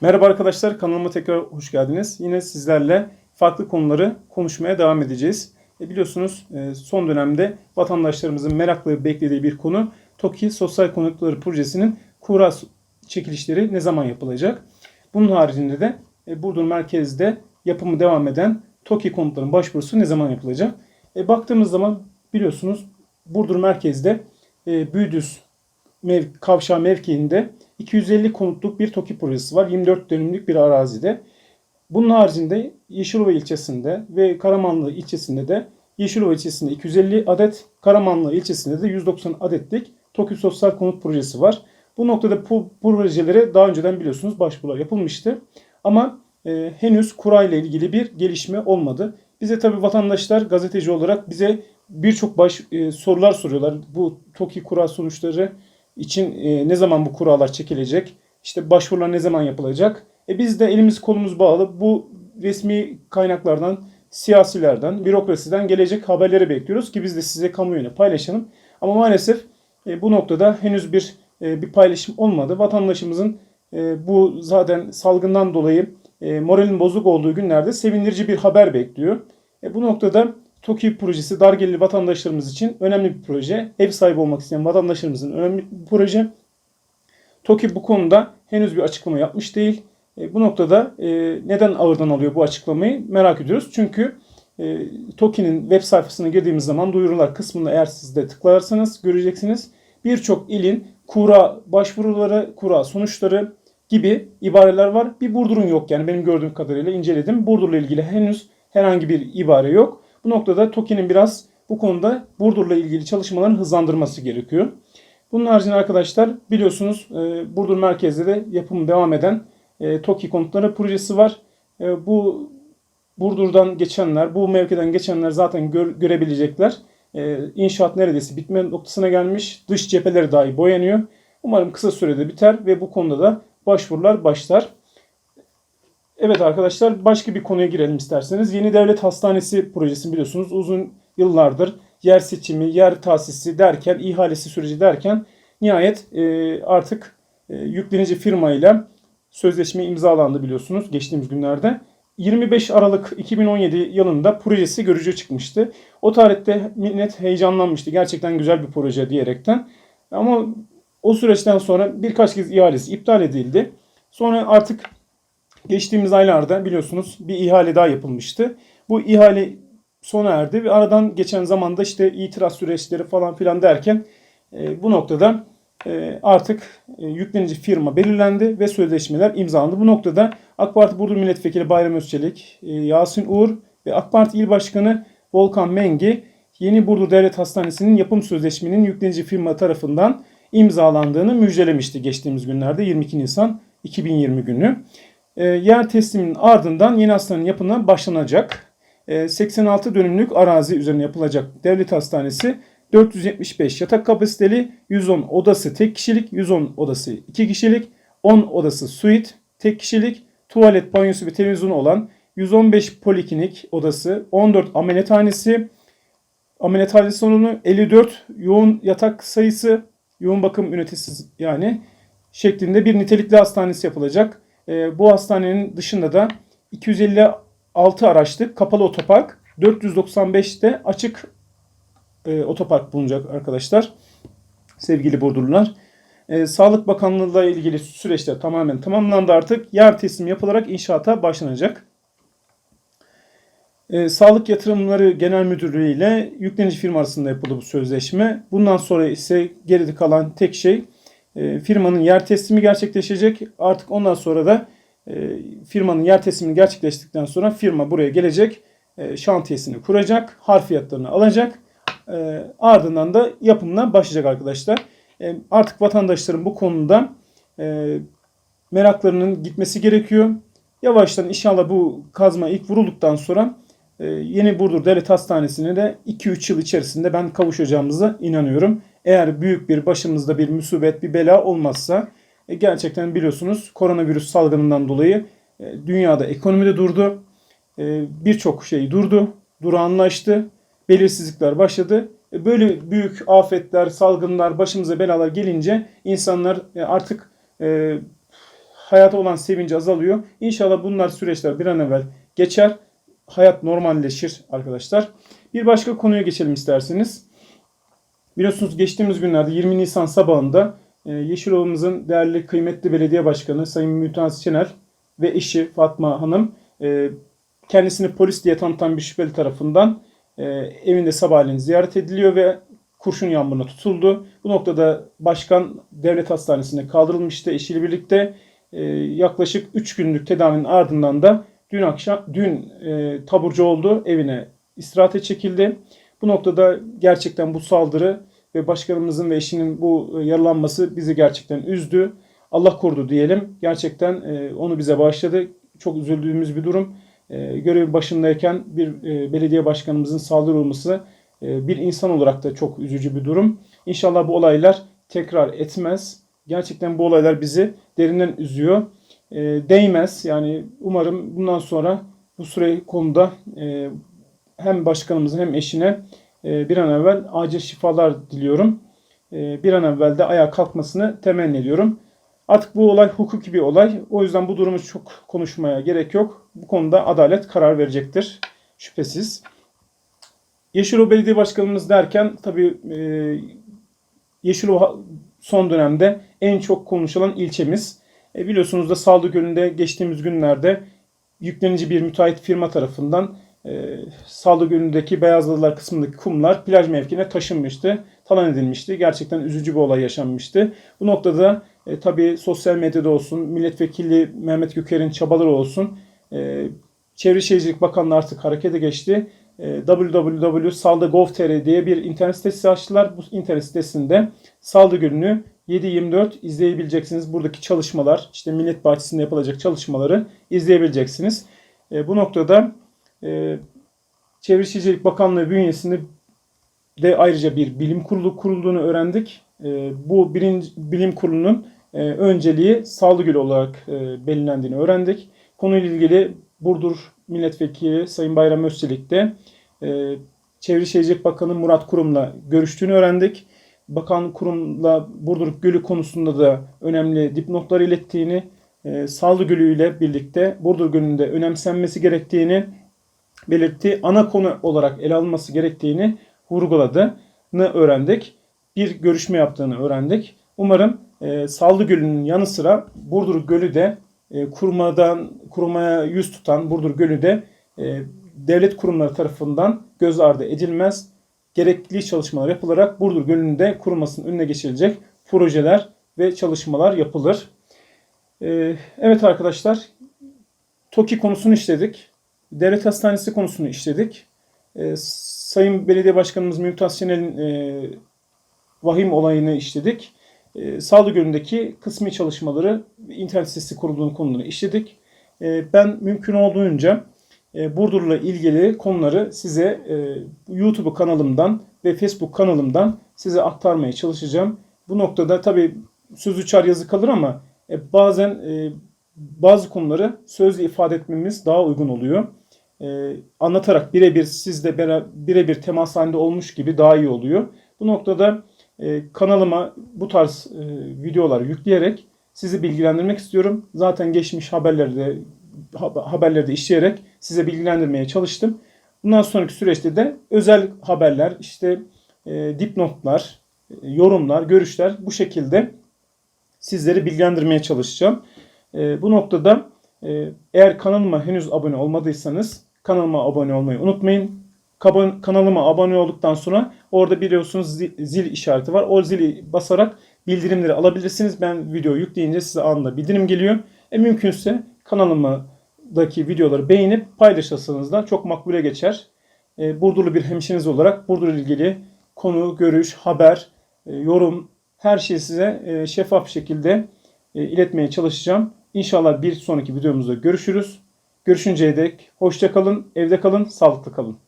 Merhaba arkadaşlar, kanalıma tekrar hoş geldiniz. Yine sizlerle farklı konuları konuşmaya devam edeceğiz. E biliyorsunuz e, son dönemde vatandaşlarımızın merakla beklediği bir konu TOKİ Sosyal Konutları Projesi'nin kura çekilişleri ne zaman yapılacak? Bunun haricinde de e, Burdur merkezde yapımı devam eden TOKİ konutların başvurusu ne zaman yapılacak? E, baktığımız zaman biliyorsunuz Burdur merkezde e, Büyüdüz mev kavşağı mevkiinde 250 konutluk bir TOKİ projesi var. 24 dönümlük bir arazide. Bunun haricinde Yeşilova ilçesinde ve Karamanlı ilçesinde de Yeşilova ilçesinde 250 adet, Karamanlı ilçesinde de 190 adetlik TOKİ Sosyal Konut Projesi var. Bu noktada bu projelere daha önceden biliyorsunuz başvurular yapılmıştı. Ama e, henüz kura ile ilgili bir gelişme olmadı. Bize tabii vatandaşlar gazeteci olarak bize birçok baş e, sorular soruyorlar. Bu TOKİ kura sonuçları için e, ne zaman bu kurallar çekilecek? İşte başvurular ne zaman yapılacak? E biz de elimiz kolumuz bağlı bu resmi kaynaklardan, siyasilerden, bürokrasiden gelecek haberleri bekliyoruz ki biz de size kamuoyuna paylaşalım. Ama maalesef e, bu noktada henüz bir e, bir paylaşım olmadı. Vatandaşımızın e, bu zaten salgından dolayı e, moralin bozuk olduğu günlerde sevindirici bir haber bekliyor. E, bu noktada TOKİ projesi dar gelirli vatandaşlarımız için önemli bir proje. Ev sahibi olmak isteyen vatandaşlarımızın önemli bir proje. TOKİ bu konuda henüz bir açıklama yapmış değil. E, bu noktada e, neden ağırdan alıyor bu açıklamayı merak ediyoruz. Çünkü e, TOKİ'nin web sayfasına girdiğimiz zaman duyurular kısmında eğer siz de tıklarsanız göreceksiniz. Birçok ilin kura başvuruları, kura sonuçları gibi ibareler var. Bir Burdur'un yok yani benim gördüğüm kadarıyla inceledim. Burdur'la ilgili henüz herhangi bir ibare yok. Bu noktada TOKİ'nin biraz bu konuda Burdur'la ilgili çalışmaların hızlandırması gerekiyor. Bunun haricinde arkadaşlar biliyorsunuz e, Burdur merkezde de yapımı devam eden e, TOKİ konutları projesi var. E, bu Burdur'dan geçenler, bu mevkiden geçenler zaten gör, görebilecekler. İnşaat neredeyse bitme noktasına gelmiş. Dış cepheleri dahi boyanıyor. Umarım kısa sürede biter ve bu konuda da başvurular başlar. Evet arkadaşlar başka bir konuya girelim isterseniz. Yeni Devlet Hastanesi projesi biliyorsunuz uzun yıllardır yer seçimi, yer tahsisi derken, ihalesi süreci derken nihayet e, artık e, yüklenici firmayla sözleşme imzalandı biliyorsunuz geçtiğimiz günlerde. 25 Aralık 2017 yılında projesi görücü çıkmıştı. O tarihte millet heyecanlanmıştı. Gerçekten güzel bir proje diyerekten. Ama o süreçten sonra birkaç kez ihalesi iptal edildi. Sonra artık geçtiğimiz aylarda biliyorsunuz bir ihale daha yapılmıştı. Bu ihale sona erdi ve aradan geçen zamanda işte itiraz süreçleri falan filan derken e, bu noktada e, artık e, yüklenici firma belirlendi ve sözleşmeler imzalandı. Bu noktada AK Parti Burdur Milletvekili Bayram Özçelik, e, Yasin Uğur ve AK Parti İl Başkanı Volkan Mengi Yeni Burdur Devlet Hastanesi'nin yapım sözleşmenin yüklenici firma tarafından imzalandığını müjdelemişti geçtiğimiz günlerde 22 Nisan 2020 günü. E, yer tesliminin ardından yeni hastanenin yapımına başlanacak. 86 dönümlük arazi üzerine yapılacak devlet hastanesi 475 yatak kapasiteli, 110 odası tek kişilik, 110 odası 2 kişilik, 10 odası suite tek kişilik, tuvalet, banyosu ve televizyonu olan 115 poliklinik odası, 14 ameliyathanesi, ameliyathane salonu, 54 yoğun yatak sayısı, yoğun bakım ünitesi yani şeklinde bir nitelikli hastanesi yapılacak. Bu hastanenin dışında da 250 6 araçlık kapalı otopark, 495'te açık e, otopark bulunacak arkadaşlar. Sevgili Burdurlular. E, Sağlık Bakanlığı ile ilgili süreçler tamamen tamamlandı artık. Yer teslim yapılarak inşaata başlanacak. E, Sağlık Yatırımları Genel Müdürlüğü ile yüklenici firma arasında yapıldı bu sözleşme. Bundan sonra ise geride kalan tek şey firmanın yer teslimi gerçekleşecek. Artık ondan sonra da e, firmanın yer teslimini gerçekleştirdikten sonra firma buraya gelecek, e, şantiyesini kuracak, harfiyatlarını alacak. E, ardından da yapımına başlayacak arkadaşlar. Artık vatandaşların bu konuda meraklarının gitmesi gerekiyor. Yavaştan inşallah bu kazma ilk vurulduktan sonra Yeni Burdur Devlet Hastanesi'ne de 2-3 yıl içerisinde ben kavuşacağımıza inanıyorum. Eğer büyük bir başımızda bir musibet, bir bela olmazsa e, gerçekten biliyorsunuz koronavirüs salgınından dolayı e, dünyada ekonomi de durdu. E, Birçok şey durdu, durağanlaştı. Belirsizlikler başladı. E, böyle büyük afetler, salgınlar, başımıza belalar gelince insanlar e, artık e, hayata olan sevinci azalıyor. İnşallah bunlar süreçler bir an evvel geçer. Hayat normalleşir arkadaşlar. Bir başka konuya geçelim isterseniz. Biliyorsunuz geçtiğimiz günlerde 20 Nisan sabahında e, Yeşilova'mızın değerli kıymetli belediye başkanı Sayın Mümtaz Şener ve eşi Fatma Hanım e, kendisini polis diye tanıtan bir şüpheli tarafından e, evinde sabahleyin ziyaret ediliyor ve kurşun yağmuruna tutuldu. Bu noktada başkan devlet hastanesine kaldırılmıştı eşiyle birlikte. Yaklaşık 3 günlük tedavinin ardından da dün akşam dün taburcu oldu. Evine istirahate çekildi. Bu noktada gerçekten bu saldırı ve başkanımızın ve eşinin bu e, yaralanması bizi gerçekten üzdü. Allah korudu diyelim. Gerçekten e, onu bize bağışladı. Çok üzüldüğümüz bir durum. E, görev başındayken bir belediye başkanımızın saldırı e, bir insan olarak da çok üzücü bir durum. İnşallah bu olaylar tekrar etmez. Gerçekten bu olaylar bizi derinden üzüyor. Değmez. Yani umarım bundan sonra bu süre konuda hem başkanımızın hem eşine e, bir an evvel acil şifalar diliyorum. E, bir an evvel de ayağa kalkmasını temenni ediyorum. Artık bu olay hukuki bir olay. O yüzden bu durumu çok konuşmaya gerek yok. Bu konuda adalet karar verecektir. Şüphesiz. Yeşilova Belediye Başkanımız derken tabii e, Yeşilova son dönemde en çok konuşulan ilçemiz. E, biliyorsunuz da Saldı Gölü'nde geçtiğimiz günlerde yüklenici bir müteahhit firma tarafından e, Saldı Gölü'ndeki Beyazlılar kısmındaki kumlar plaj mevkine taşınmıştı. Talan edilmişti. Gerçekten üzücü bir olay yaşanmıştı. Bu noktada e, tabii sosyal medyada olsun, milletvekili Mehmet Göker'in çabaları olsun. E, Çevre Şehircilik Bakanlığı artık harekete geçti. E, www.salda.gov.tr diye bir internet sitesi açtılar. Bu internet sitesinde Saldı Gölü'nü 7-24 izleyebileceksiniz. Buradaki çalışmalar, işte Millet Bahçesi'nde yapılacak çalışmaları izleyebileceksiniz. E, bu noktada e, Çevre Şehircilik Bakanlığı bünyesinde de ayrıca bir bilim kurulu kurulduğunu öğrendik. E, bu birinci, bilim kurulunun e, önceliği Saldı Gölü olarak e, belirlendiğini öğrendik. Konuyla ilgili Burdur Milletvekili Sayın Bayram Özçelik de e, Çevre Şehircilik Bakanı Murat Kurum'la görüştüğünü öğrendik. Bakan Kurum'la Burdur Gölü konusunda da önemli dipnotlar ilettiğini, e, Saldı Gölü ile birlikte Burdur Gölü'nde önemsenmesi gerektiğini belirtti. Ana konu olarak ele alınması gerektiğini vurguladığını öğrendik. Bir görüşme yaptığını öğrendik. Umarım e, Saldı Gölü'nün yanı sıra Burdur Gölü de e, kurumadan kurumaya yüz tutan Burdur Gölü de e, devlet kurumları tarafından göz ardı edilmez. Gerekli çalışmalar yapılarak Burdur Gölü'nde kurumasının önüne geçilecek projeler ve çalışmalar yapılır. E, evet arkadaşlar, TOKİ konusunu işledik. Devlet Hastanesi konusunu işledik. E, Sayın Belediye Başkanımız Mümtaz Şener'in e, vahim olayını işledik. E, Sağlı Gölü'ndeki kısmi çalışmaları internet sitesi kurulduğunu konuları işledik. E, ben mümkün olduğunca e, Burdur'la ilgili konuları size e, YouTube kanalımdan ve Facebook kanalımdan size aktarmaya çalışacağım. Bu noktada tabii söz uçar yazı kalır ama e, bazen e, bazı konuları sözle ifade etmemiz daha uygun oluyor. E, anlatarak birebir sizle birebir temas halinde olmuş gibi daha iyi oluyor. Bu noktada e, kanalıma bu tarz e, videolar yükleyerek sizi bilgilendirmek istiyorum. Zaten geçmiş haberlerde haberlerde işleyerek size bilgilendirmeye çalıştım. Bundan sonraki süreçte de özel haberler, işte e, dipnotlar, e, yorumlar, görüşler bu şekilde sizleri bilgilendirmeye çalışacağım. E, bu noktada e, eğer kanalıma henüz abone olmadıysanız kanalıma abone olmayı unutmayın kanalıma abone olduktan sonra orada biliyorsunuz zil işareti var. O zili basarak bildirimleri alabilirsiniz. Ben video yükleyince size anında bildirim geliyor. E mümkünse kanalımdaki videoları beğenip paylaşırsanız da çok makbule geçer. E, Burdurlu bir hemşiniz olarak Burdur ilgili konu, görüş, haber, e, yorum her şeyi size e, şeffaf şekilde e, iletmeye çalışacağım. İnşallah bir sonraki videomuzda görüşürüz. Görüşünceye dek hoşça kalın, evde kalın, sağlıklı kalın.